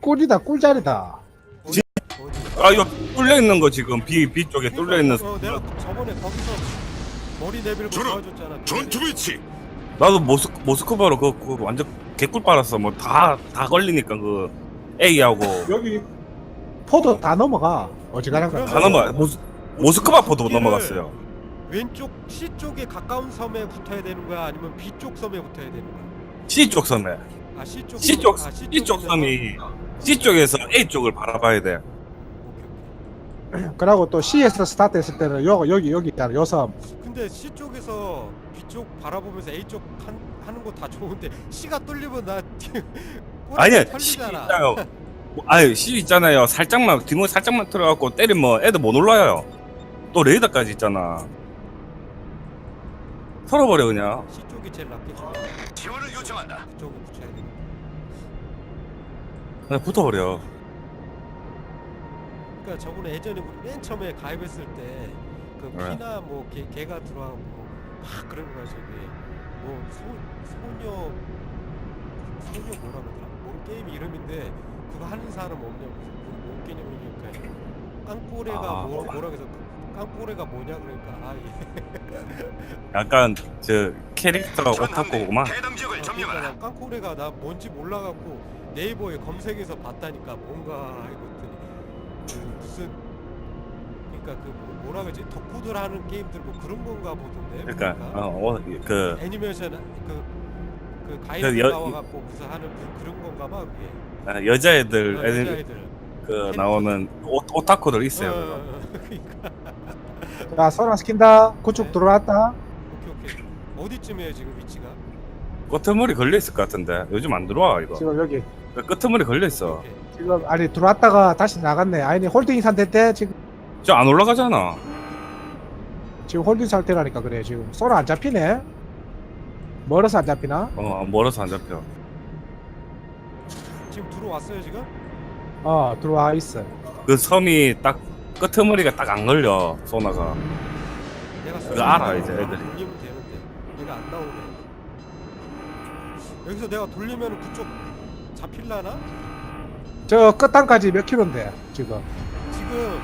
꿀이다 꿀자리다? 아 이거 뚫려 있는 거 지금 B B 쪽에 뚫려 있는 어, 내가 저번에 거기서 머리 내밀고 저런 도와줬잖아. 전투 위치 나도 모스 모스크바로 그, 그 완전 개꿀 빨았어 뭐 다 다 걸리니까 그 A하고 여기 포도 다 넘어가 어지간한 거다 넘어 모스 모스크바 포도 넘어갔어요. 왼쪽 C 쪽에 가까운 섬에 붙어야 되는 거야? 아니면 B 쪽 섬에 붙어야 되는 거야? C 쪽 섬에 아 C 쪽. C 쪽 아, C 쪽 있는 섬이 C 쪽에서 A 쪽을 바라봐야 돼. 섬? 오케이, 오케이. 그러고 또 C에서 스타트 했을 때는 요, 여기 여기 있잖아 요섬 근데 C 쪽에서 B 쪽 바라보면서 A 쪽 한, 하는 거 다 좋은데 C가 뚫리면 나 아니야 C 털리잖아. 있잖아요. 뭐, 아유 C 있잖아요. 살짝만 뒷문 살짝만 틀어갖고 때리면 애들 못 올라요. 또 레이더까지 있잖아. 털어버려 그냥. C 쪽이 제일 낫겠지. 지원을 요청한다. 그쪽에 붙여야 돼. 그냥 붙어버려. 그러니까 저번에 예전에 우리 맨 처음에 가입했을 때 그 네. 피나 뭐 개, 개가 들어가고 막 그러는 거야 저기 뭐 소, 소녀 소녀 뭐라 그러더라? 뭔 게임 이름인데 그거 하는 사람 없냐고 그래서 뭔 개념이니까 깡꼬레가 아, 뭐, 뭐. 뭐라 그래서 그 깡꼬레가 뭐냐 그러니까 아 예. 약간 저 캐릭터 오타쿠구만. 해당 지역을 아, 점령하라. 그러니까 나 깡꼬레가 나 뭔지 몰라갖고 네이버에 검색해서 봤다니까 뭔가 해봤더니. 그 무슨 그러니까 그 뭐- 뭐라 그러지? 덕후들 하는 게임들 뭐 그런 건가 보던데 그러니까 보니까. 어, 어, 그 애니메이션 그, 그그 가이드 여- 나와갖고 무슨 하는 그, 그런 건가 봐 그게. 아, 여자애들 어, 애들 여자애들. 그 나오는 오, 오타쿠들 있어요. 어, 그거. 어, 어, 그러니까. 자 소랑 시킨다. 구축 네. 들어왔다. 오케이 오케이. 어디쯤이에요 지금 위치가? 끄트머리 걸려 있을 것 같은데. 요즘 안 들어와 이거. 지금 여기 그 끄트머리 걸려 있어. 지금 아니 들어왔다가 다시 나갔네 아니 홀딩 상태인데 지금 저 안 올라가잖아. 지금 홀딩 상태라니까 그래 지금 소라 안 잡히네 멀어서 안 잡히나 어 멀어서 안 잡혀. 지금 들어왔어요 지금 어 들어와 있어 그 섬이 딱 끄트머리가 딱 안 걸려 소나가. 그거 알아, 이제 애들이. 돌리면 되는데 얘가 안 나오네 여기서 내가 돌리면 그쪽 잡힐라나? 저 끝단까지 몇 킬로인데 지금 지금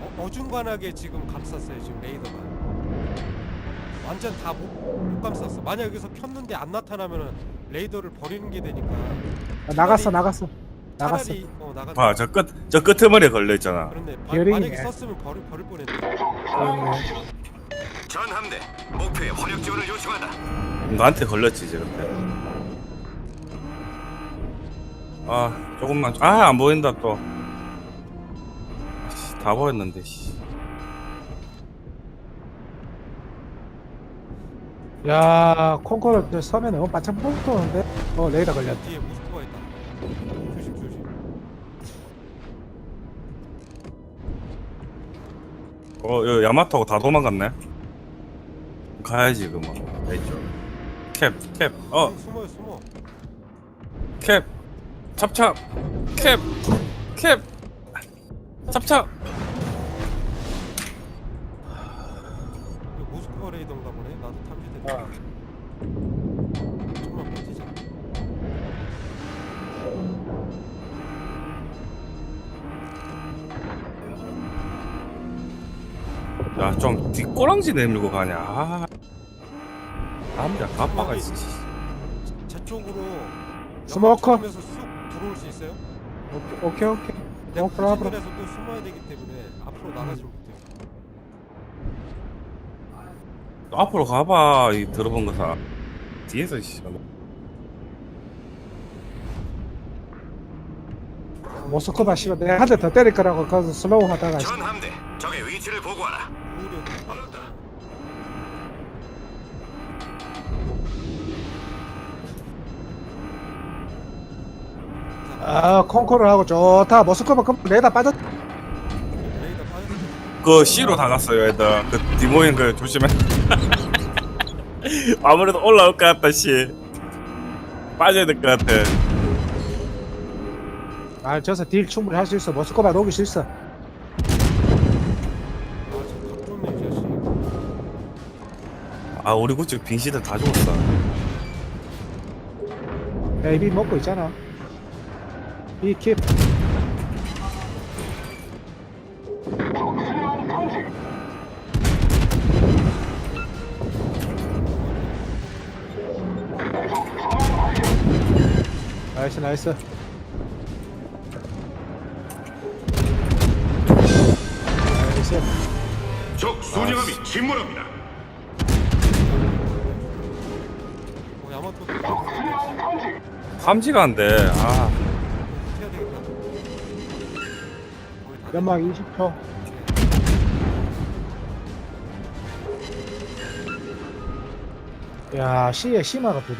어, 어중간하게 지금 감쌌어요 지금 레이더가 완전 다 못 감쌌어 만약 여기서 폈는데 안 나타나면은 레이더를 버리는 게 되니까 아, 나갔어 나갔어 나갔어 차라리 어 나갔다 봐, 저 끝, 저 끄트머리에 걸려 있잖아. 그런데 마. 만약에 썼으면 버릴, 버릴 뻔했네 전 함대 목표에 화력 지원을 요청한다. 나한테 걸렸지, 이제 그때. 아, 조금만, 아, 안 보인다, 또. 씨, 다 보였는데, 씨. 야 콩코르 저 섬에 너무 바짝 붙어오는데 어 레이더 걸렸다 뒤에 모스크바 있다 조심 조심 어, 여 야마토가 다 도망갔네? 가야지, 그만. 왼쪽. 캡, 캡, 어, 숨어요 숨어 캡. 찹찹. 캡. 캡. 찹찹. 이거 모스크바 레이더인가 보네 나도 탐지됐다 어. 좀만 버티자 야, 좀 뒷꼬랑지 내밀고 가냐. 아. 남자 가빠가 있어. 씨. 제 쪽으로 스모커. 면서 쑥 들어올 수 있어요? 오케이 오케이 내가 어, 그럼, 후진을해서 또 숨어야 되기 때문에 앞으로 나가지 못해요 앞으로 가봐, 이 들어본 거 다. 뒤에서, 씨. 모스크바 씨발 내가 한 대 더 때릴 거라고 거기서 슬로우 하다가 전 함대 적의 위치를 보고하라. 아 콩코르 하고 좋다 모스크바 금 레이더 빠졌 레이더 빠졌어 그 C로 다 갔어요, 애들. 그 디모인 그 조심해. 아무래도 올라올 것 같다, 씨. 빠져야 될 것 같아. 아 저서 딜 충분히 할 수 있어 모스크바 녹일 수 있어 아, 우리 구축 빙시들 다 죽었어. 베이비 먹고 있잖아 비킵 나이스 나이스. 나이스. 적 순양함이 침몰합니다. 어 감지가 안 돼. 아, 연막 20초 야 C에 C마가 두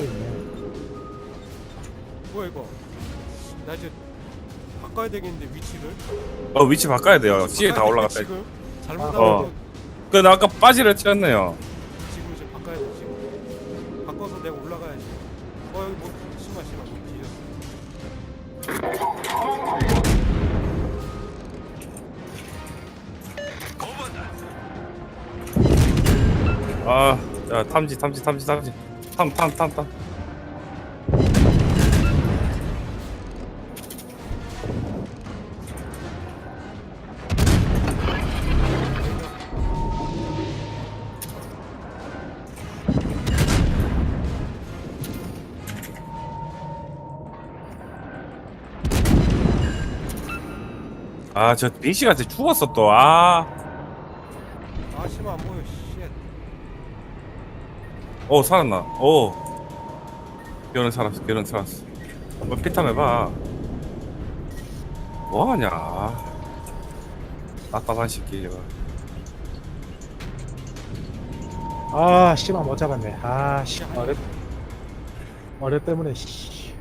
있네. 뭐야 이거 나 이제 바꿔야 되겠는데 위치를 어 위치 바꿔야 돼요. C에 다 바꿔야 올라갔다. 돼, 지금 잘못하면 어. 그 나 아까 빠지를 튀었네요. 야 탐지 탐지 탐지 탐지. 탐 탐 탐 탐. 아, 저 빈씨한테 죽었어 또. 아, 아 심하 안 보여 쉣 어 살았나? 어. 결혼 살았어. 결혼 살았어. 뭐 피탐 해봐. 뭐하냐? 답답한 새끼 저거. 아 씨발 못 잡았네 아씨 어렵 어렵 때문에 씨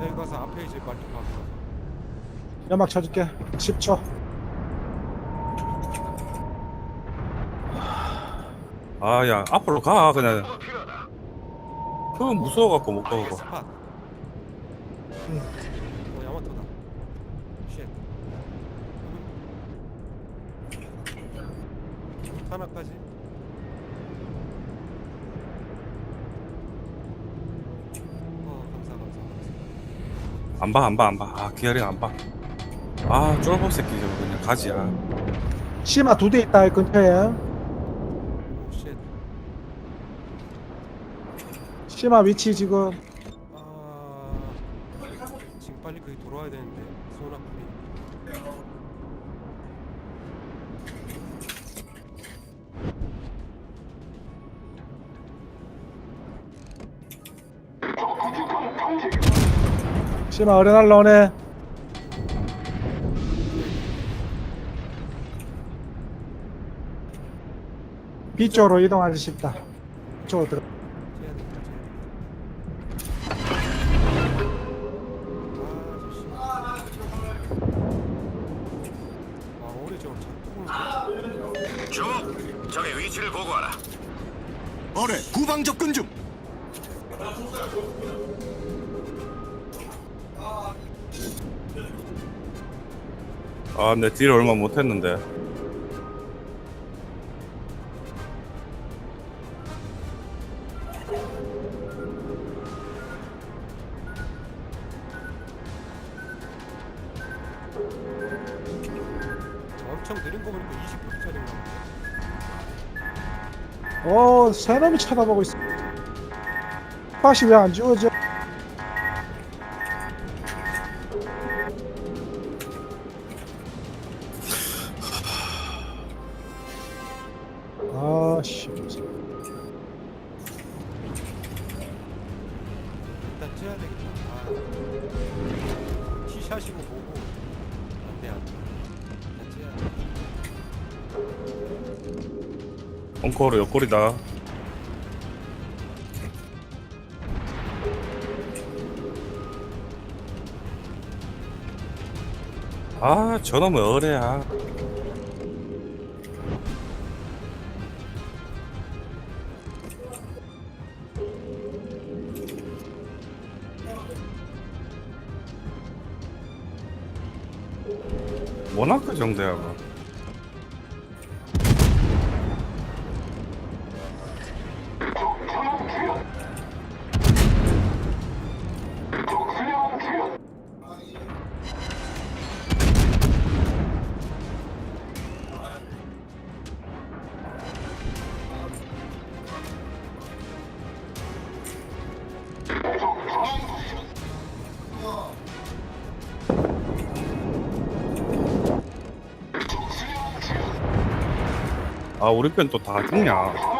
내가 가서 앞에 이제 빨리 봐 연막 쳐줄게 10초 아, 야 앞으로 가 그냥. 그건 무서워갖고 못 가고. 스팟 응. 어 야마토다 쉣 하나까지 어 감사 감사 감사 안 봐, 안 봐, 안 봐. 아, 기아링 안 봐. 아, 쫄보 새끼 저거 그냥 가지야. 씨마 두 대 있다 이 근처에 오쉣 씨마 위치 지금. 아 지금 빨리 거기 돌아와야 되는데 손 아프네 씨마 어려 날라오네. B쪽으로 이동하기 쉽다. 이쪽으로 들어 적 적의 위치를 보고하라. 어뢰 후방 접근 중. 아, 내딜 얼마 못했는데. 어, 새 놈이 쳐다보고 있어. 다시 왜안 지워져? 돼 엉커로 옆골이다. 아, 저놈의 어뢰야. 모나크 정도야, 뭐. 아 우리 편또 다 죽냐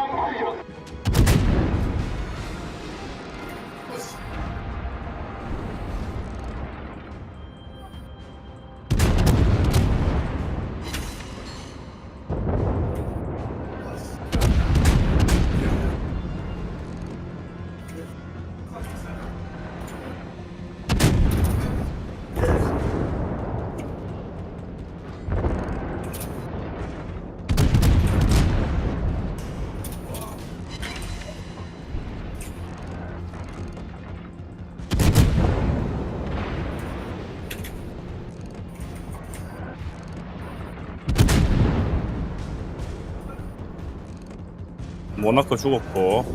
모나코 죽었고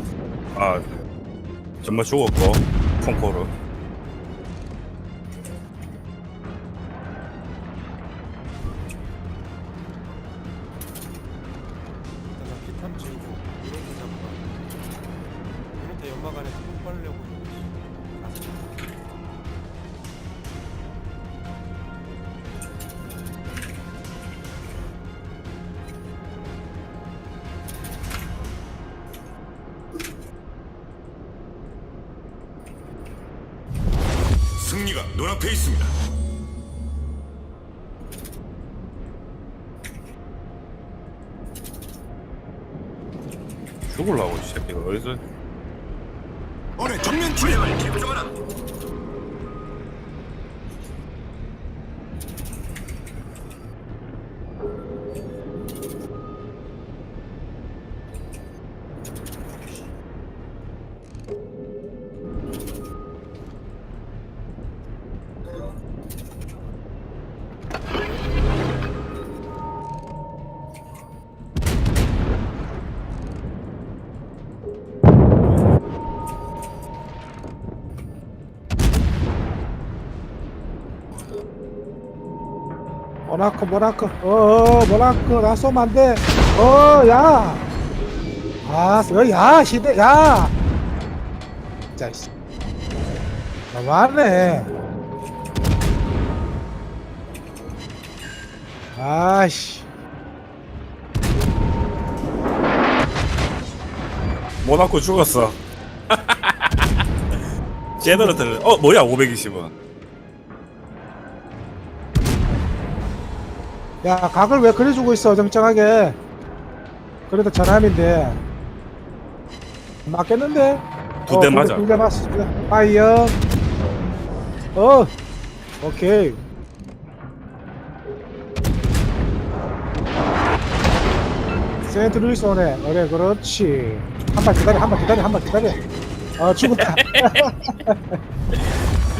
아 정말 죽었고 콩코르 눈앞에 있습니다. 죽을라고 이 새끼가 어디서 어뢰 정면 출격. 집중하라. 모나코 모나코. 어어 모나코 나 쏘면 안돼. 어야. 아야 시대 야. 씨. 너무하네. 아씨. 모나코 죽었어. 제대로 들어 어 뭐야 520원 야 각을 왜 그려주고 있어 정정하게? 그래도 전함인데. 맞겠는데? 두 대 맞아. 두대 맞았어 파이어 어. 오케이. 세인트 루이스 오네. 그래 그렇지. 한 발 기다려 한 발 기다려 한 발 기다려. 어 죽었다.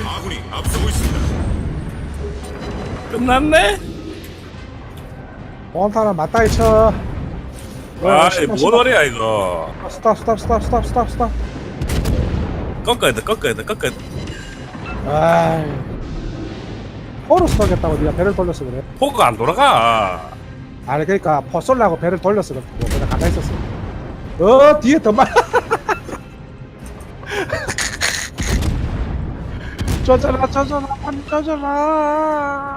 아군이 앞서고 있습니다. 끝났네? 원타는 맞다이 쳐. 어, 아이 뭔. 소리야 이거? 스탑 스탑 스탑 스탑 스탑 스탑 꺾어야 돼 꺾어야 돼 꺾어야 돼. 아이. 포르스 쏘겠다고 네가 배를 돌렸어 그래? 포그가 안 돌아가. 아니 그러니까 포 쏠라고 배를 돌렸어 그래 그냥 가만히 있었어. 어 뒤에 더 많아. 쪼져라 빨리 쪼져라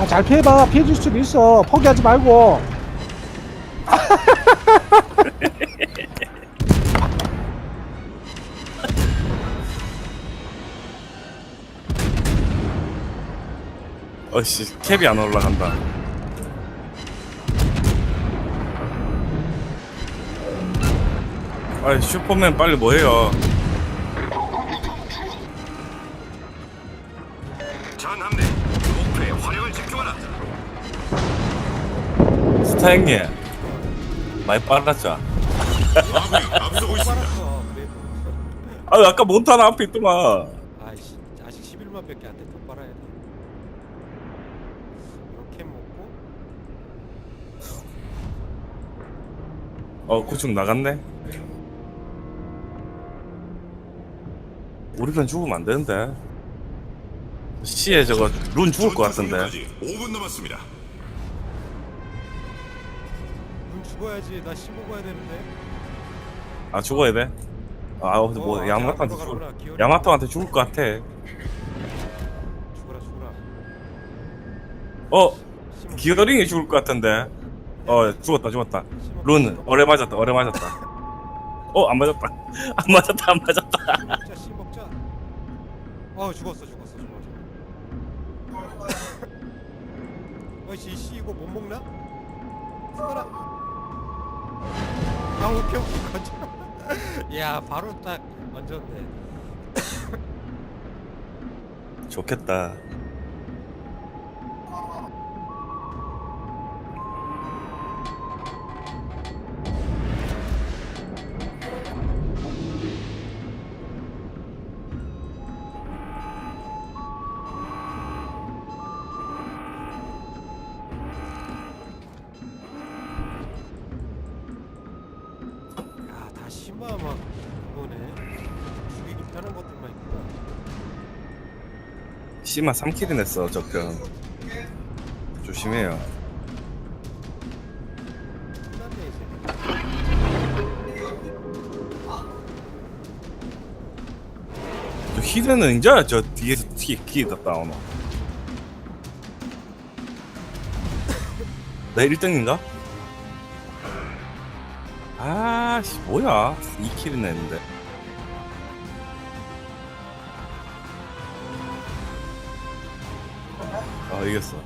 아 잘 피해봐. 피해줄 수도 있어. 포기하지 말고. 어씨 캡이 안 올라간다. 아이 슈퍼맨 빨리 뭐해요 형님 많이 빨랐죠 아군이 앞서고 있습니다. 빨았어 그래도. 아 아까 몬타나 앞에 있더만 아이씨 아직 11만 밖에 안 돼. 더 빨아야 돼. 이렇게 먹고 어 구축 나갔네 우리 편 죽으면 안 되는데 시에 저거 룬 죽을 것 같은데 전투 종료까지 5분 남았습니다. 죽어야지. 나15 가야 되는데. 아 죽어야 돼? 아뭐 어, 아, 죽을 들어가구나. 기어리. 야마토한테 죽을 것 같아 죽어라 죽어라. 어 15. 기어링이 죽을 것 같은데 어 죽었다 죽었다 룬 어뢰 맞았다 어뢰 맞았다 어 안 맞았다 안 맞았다 안 맞았다 먹자 씨 먹자 어 죽었어 죽었어 죽었어 어이씨 씨 이거 못 먹나? 죽어라 아 오케이 건져 야 바로 딱 얹었네 좋겠다 씨마 3킬이 냈어 적금. 조심해요. 저 히드는 이제 저 뒤에서 튀, 키다 다운어 나 1등인가? 아씨 뭐야? 2킬이 냈는데 이겼어